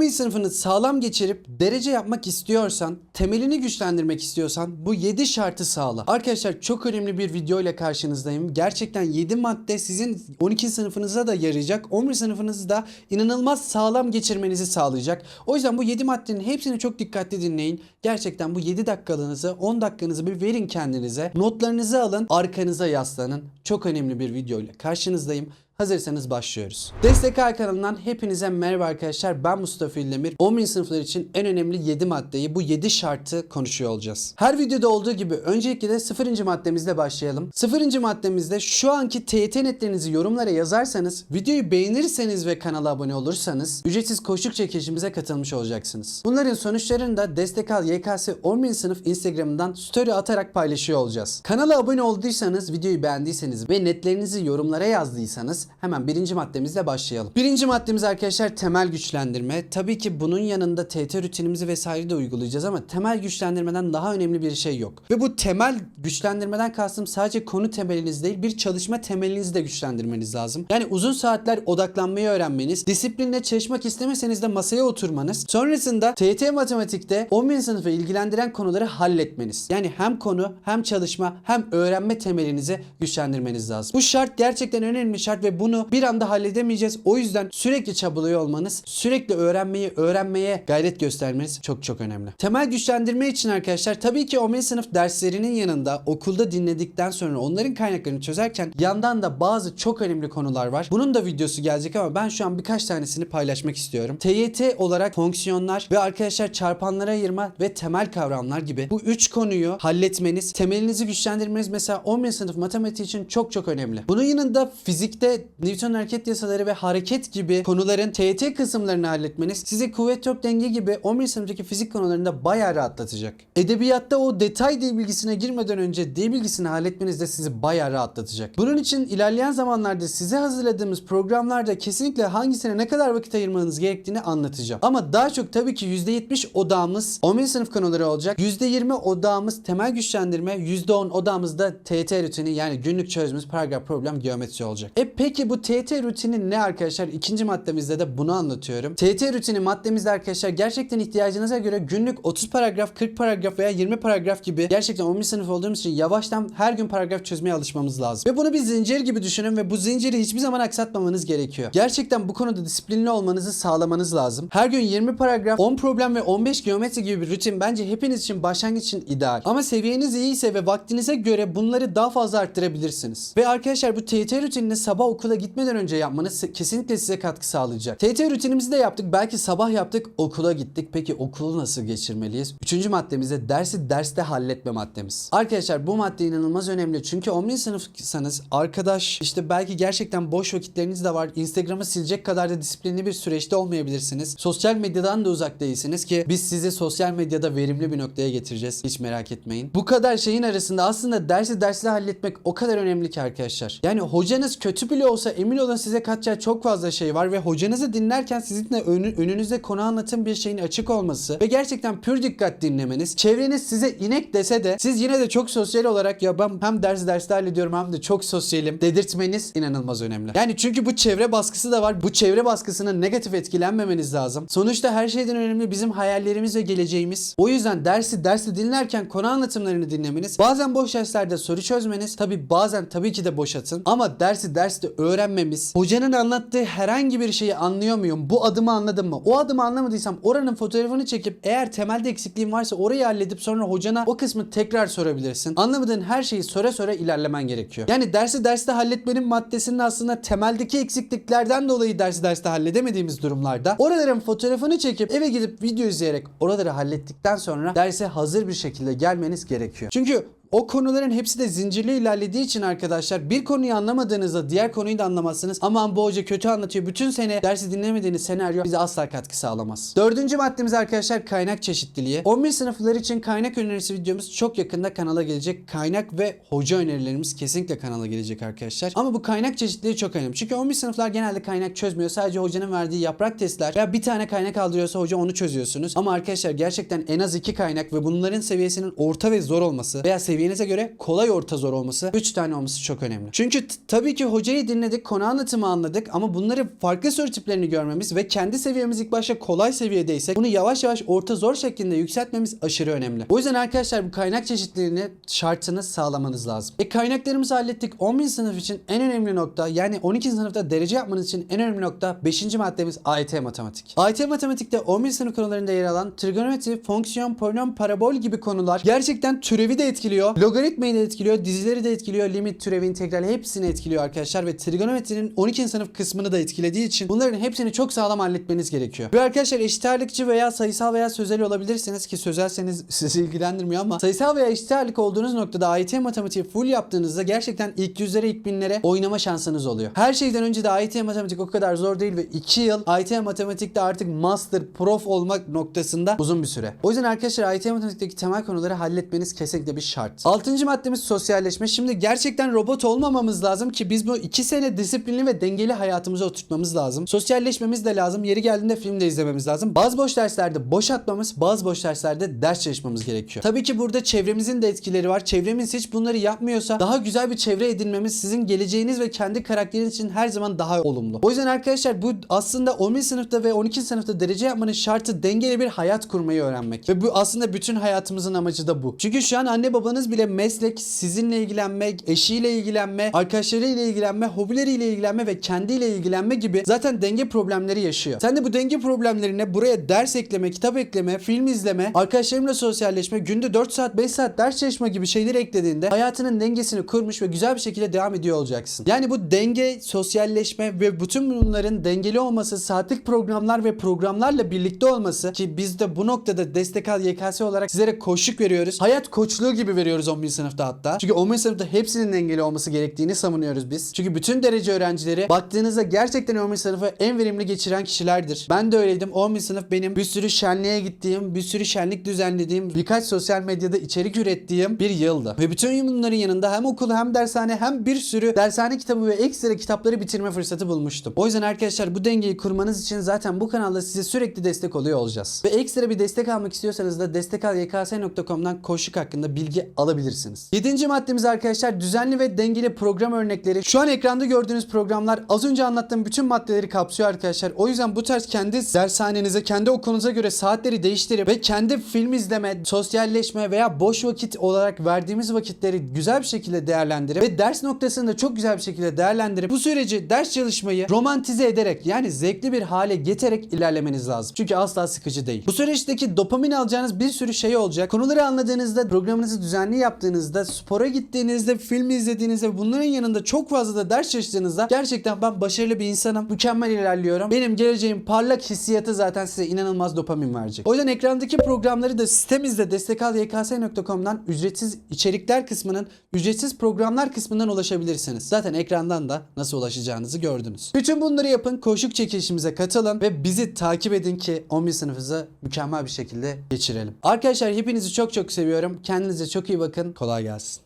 11. sınıfını sağlam geçirip derece yapmak istiyorsan, temelini güçlendirmek istiyorsan bu 7 şartı sağla. Arkadaşlar çok önemli bir video ile karşınızdayım. Gerçekten 7 madde sizin 12. sınıfınıza da yarayacak. 11. sınıfınızı da inanılmaz sağlam geçirmenizi sağlayacak. O yüzden bu 7 maddenin hepsini çok dikkatli dinleyin. Gerçekten bu 7 dakikalığınızı 10 dakikanızı bir verin kendinize. Notlarınızı alın, arkanıza yaslanın. Çok önemli bir video ile karşınızdayım. Hazırsanız başlıyoruz. Destek kanalından hepinize merhaba arkadaşlar. Ben Mustafa İldemir. 10.000 sınıflar için en önemli 7 maddeyi, bu 7 şartı konuşuyor olacağız. Her videoda olduğu gibi öncelikle de 0. maddemizle başlayalım. 0. maddemizde şu anki TYT netlerinizi yorumlara yazarsanız, videoyu beğenirseniz ve kanala abone olursanız ücretsiz koşuk çekilişimize katılmış olacaksınız. Bunların sonuçlarını da Destek Al YKS 10.000 sınıf Instagram'dan story atarak paylaşıyor olacağız. Kanala abone olduysanız, videoyu beğendiyseniz ve netlerinizi yorumlara yazdıysanız hemen birinci maddemizle başlayalım. Birinci maddemiz arkadaşlar temel güçlendirme. Tabii ki bunun yanında TT rutinimizi vesaire de uygulayacağız ama temel güçlendirmeden daha önemli bir şey yok. Ve bu temel güçlendirmeden kastım sadece konu temeliniz değil bir çalışma temelinizi de güçlendirmeniz lazım. Yani uzun saatler odaklanmayı öğrenmeniz, disiplinle çalışmak istemeseniz de masaya oturmanız, sonrasında TT matematikte 11. sınıfı ilgilendiren konuları halletmeniz. Yani hem konu hem çalışma hem öğrenme temelinizi güçlendirmeniz lazım. Bu şart gerçekten önemli şart ve bunu bir anda halledemeyeceğiz. O yüzden sürekli çabalıyor olmanız, sürekli öğrenmeyi, öğrenmeye gayret göstermeniz çok çok önemli. Temel güçlendirme için arkadaşlar tabii ki 11. sınıf derslerinin yanında okulda dinledikten sonra onların kaynaklarını çözerken yandan da bazı çok önemli konular var. Bunun da videosu gelecek ama ben şu an birkaç tanesini paylaşmak istiyorum. TYT olarak fonksiyonlar ve arkadaşlar çarpanlara ayırma ve temel kavramlar gibi bu üç konuyu halletmeniz, temelinizi güçlendirmeniz mesela 11. sınıf matematiği için çok çok önemli. Bunun yanında fizikte Newton hareket yasaları ve hareket gibi konuların TYT kısımlarını halletmeniz sizi kuvvet top denge gibi 11. sınıftaki fizik konularında bayağı rahatlatacak. Edebiyatta o detay dil bilgisine girmeden önce dil bilgisini halletmeniz de sizi bayağı rahatlatacak. Bunun için ilerleyen zamanlarda size hazırladığımız programlarda kesinlikle hangisine ne kadar vakit ayırmanız gerektiğini anlatacağım. Ama daha çok tabii ki %70 odağımız 11. sınıf konuları olacak. %20 odağımız temel güçlendirme, %10 odağımız da TYT rutini yani günlük çözümümüz paragraf problem geometri olacak. E peki bu TYT rutini ne arkadaşlar? İkinci maddemizde de bunu anlatıyorum. TYT rutini maddemizde arkadaşlar gerçekten ihtiyacınıza göre günlük 30 paragraf, 40 paragraf veya 20 paragraf gibi gerçekten 11 sınıf olduğumuz için yavaştan her gün paragraf çözmeye alışmamız lazım. Ve bunu bir zincir gibi düşünün ve bu zinciri hiçbir zaman aksatmamanız gerekiyor. Gerçekten bu konuda disiplinli olmanızı sağlamanız lazım. Her gün 20 paragraf, 10 problem ve 15 geometri gibi bir rutin bence hepiniz için başlangıç için ideal. Ama seviyeniz iyiyse ve vaktinize göre bunları daha fazla arttırabilirsiniz. Ve arkadaşlar bu TYT rutinini sabah okula gitmeden önce yapmanız kesinlikle size katkı sağlayacak. TYT rutinimizi de yaptık. Belki sabah yaptık, okula gittik. Peki okulu nasıl geçirmeliyiz? Üçüncü maddemizde dersi derste halletme maddemiz. Arkadaşlar bu madde inanılmaz önemli. Çünkü 11. sınıfsanız arkadaş işte belki gerçekten boş vakitleriniz de var. Instagram'ı silecek kadar da disiplinli bir süreçte olmayabilirsiniz. Sosyal medyadan da uzak değilsiniz ki biz sizi sosyal medyada verimli bir noktaya getireceğiz. Hiç merak etmeyin. Bu kadar şeyin arasında aslında dersi dersle halletmek o kadar önemli ki arkadaşlar. Yani hocanız kötü bile olsa emin olun size katacağı çok fazla şey var ve hocanızı dinlerken sizin de önü- önünüzde konu anlatım bir şeyin açık olması ve gerçekten pür dikkat dinlemeniz. Çevreniz size inek dese de siz yine de çok sosyal olarak ya ben hem dersi derste hallediyorum hem de çok sosyalim dedirtmeniz inanılmaz önemli. Yani çünkü bu çevre baskısı da var. Bu çevre baskısının negatif etkilenmemeniz lazım. Sonuçta her şeyden önemli bizim hayallerimiz ve geleceğimiz. O yüzden dersi dersi dinlerken konu anlatımlarını dinlemeniz, bazen boş derslerde soru çözmeniz, tabi bazen tabii ki de boş atın ama dersi derste öğrenmemiz, hocanın anlattığı herhangi bir şeyi anlıyor muyum? Bu adımı anladım mı? O adımı anlamadıysam oranın fotoğrafını çekip eğer temelde eksikliğim varsa orayı halledip sonra hocana o kısmı tekrar sorabilirsin. Anlamadığın her şeyi sora sora ilerlemen gerekiyor. Yani dersi derste halletmenin maddesinin aslında temeldeki eksikliklerden dolayı dersi derste halledemediğimiz durumlarda oraların fotoğrafını çekip eve gidip video izleyerek oraları hallettikten sonra derse hazır bir şekilde gelmeniz gerekiyor. Çünkü o konuların hepsi de zincirli ilerlediği için arkadaşlar bir konuyu anlamadığınızda diğer konuyu da anlamazsınız. Aman bu hoca kötü anlatıyor. Bütün sene dersi dinlemediğiniz senaryo bize asla katkı sağlamaz. Dördüncü maddemiz arkadaşlar kaynak çeşitliliği. 11 sınıflar için kaynak önerisi videomuz çok yakında kanala gelecek. Kaynak ve hoca önerilerimiz kesinlikle kanala gelecek arkadaşlar. Ama bu kaynak çeşitliliği çok önemli. Çünkü 11 sınıflar genelde kaynak çözmüyor. Sadece hocanın verdiği yaprak testler veya bir tane kaynak aldırıyorsa hoca onu çözüyorsunuz. Ama arkadaşlar gerçekten en az iki kaynak ve bunların seviyesinin orta ve zor olması veya seviye seviyenize göre kolay orta zor olması 3 tane olması çok önemli. Çünkü tabii ki hocayı dinledik, konu anlatımı anladık ama bunları farklı soru tiplerini görmemiz ve kendi seviyemiz ilk başta kolay seviyedeysek bunu yavaş yavaş orta zor şeklinde yükseltmemiz aşırı önemli. O yüzden arkadaşlar bu kaynak çeşitliliğini şartını sağlamanız lazım. E kaynaklarımızı hallettik. 11. sınıf için en önemli nokta yani 12. sınıfta derece yapmanız için en önemli nokta 5. maddemiz AYT matematik. AYT matematikte 11. sınıf konularında yer alan trigonometri, fonksiyon, polinom, parabol gibi konular gerçekten türevi de etkiliyor. Logaritmayı da etkiliyor, dizileri de etkiliyor, limit, türev, integral hepsini etkiliyor arkadaşlar ve trigonometrinin 12. sınıf kısmını da etkilediği için bunların hepsini çok sağlam halletmeniz gerekiyor. Ve arkadaşlar eşit ağırlıkçı veya sayısal veya sözel olabilirsiniz ki sözelseniz sizi ilgilendirmiyor ama sayısal veya eşit ağırlık olduğunuz noktada AYT matematiği full yaptığınızda gerçekten ilk yüzlere ilk binlere oynama şansınız oluyor. Her şeyden önce de AYT matematik o kadar zor değil ve 2 yıl AYT matematikte artık master prof olmak noktasında uzun bir süre. O yüzden arkadaşlar AYT matematikteki temel konuları halletmeniz kesinlikle bir şart. Altıncı maddemiz sosyalleşme. Şimdi gerçekten robot olmamamız lazım ki biz bu 2 sene disiplinli ve dengeli hayatımıza oturtmamız lazım. Sosyalleşmemiz de lazım. Yeri geldiğinde film de izlememiz lazım. Bazı boş derslerde boş atmamız, bazı boş derslerde ders çalışmamız gerekiyor. Tabii ki burada çevremizin de etkileri var. Çevremiz hiç bunları yapmıyorsa daha güzel bir çevre edinmemiz sizin geleceğiniz ve kendi karakteriniz için her zaman daha olumlu. O yüzden arkadaşlar bu aslında 11 sınıfta ve 12 sınıfta derece yapmanın şartı dengeli bir hayat kurmayı öğrenmek. Ve bu aslında bütün hayatımızın amacı da bu. Çünkü şu an anne babanız bile meslek, sizinle ilgilenmek, eşiyle ilgilenme, arkadaşlarıyla ilgilenme, hobileriyle ilgilenme ve kendiyle ilgilenme gibi zaten denge problemleri yaşıyor. Sen de bu denge problemlerine buraya ders ekleme, kitap ekleme, film izleme, arkadaşlarımla sosyalleşme, günde 4 saat 5 saat ders çalışma gibi şeyleri eklediğinde hayatının dengesini kurmuş ve güzel bir şekilde devam ediyor olacaksın. Yani bu denge, sosyalleşme ve bütün bunların dengeli olması, saatlik programlar ve programlarla birlikte olması ki biz de bu noktada destek al YKS olarak sizlere koşuk veriyoruz. Hayat koçluğu gibi veriyoruz 11. sınıfta hatta. Çünkü 11. sınıfta hepsinin dengeli olması gerektiğini savunuyoruz biz. Çünkü bütün derece öğrencileri baktığınızda gerçekten 11. sınıfı en verimli geçiren kişilerdir. Ben de öyleydim. 11. sınıf benim bir sürü şenliğe gittiğim, bir sürü şenlik düzenlediğim, birkaç sosyal medyada içerik ürettiğim bir yıldı. Ve bütün bunların yanında hem okul hem dershane hem bir sürü dershane kitabı ve ekstra kitapları bitirme fırsatı bulmuştum. O yüzden arkadaşlar bu dengeyi kurmanız için zaten bu kanalda size sürekli destek oluyor olacağız. Ve ekstra bir destek almak istiyorsanız da destekal.yks.com'dan koşuk hakkında bilgi alabilirsiniz. Yedinci maddemiz arkadaşlar düzenli ve dengeli program örnekleri. Şu an ekranda gördüğünüz programlar az önce anlattığım bütün maddeleri kapsıyor arkadaşlar. O yüzden bu tarz kendi dershanenize, kendi okulunuza göre saatleri değiştirip ve kendi film izleme, sosyalleşme veya boş vakit olarak verdiğimiz vakitleri güzel bir şekilde değerlendirip ve ders noktasında çok güzel bir şekilde değerlendirip bu süreci ders çalışmayı romantize ederek yani zevkli bir hale getirerek ilerlemeniz lazım. Çünkü asla sıkıcı değil. Bu süreçteki dopamin alacağınız bir sürü şey olacak. Konuları anladığınızda, programınızı düzenli yaptığınızda, spora gittiğinizde, film izlediğinizde bunların yanında çok fazla da ders çalıştığınızda gerçekten ben başarılı bir insanım. Mükemmel ilerliyorum. Benim geleceğim parlak hissiyatı zaten size inanılmaz dopamin verecek. O yüzden ekrandaki programları da sitemizde destekal.yks.com'dan ücretsiz içerikler kısmının ücretsiz programlar kısmından ulaşabilirsiniz. Zaten ekrandan da nasıl ulaşacağınızı gördünüz. Bütün bunları yapın, koşuk çekilişimize katılın ve bizi takip edin ki 11 sınıfınızı mükemmel bir şekilde geçirelim. Arkadaşlar hepinizi çok çok seviyorum. Kendinize çok iyi bakın. Kolay gelsin.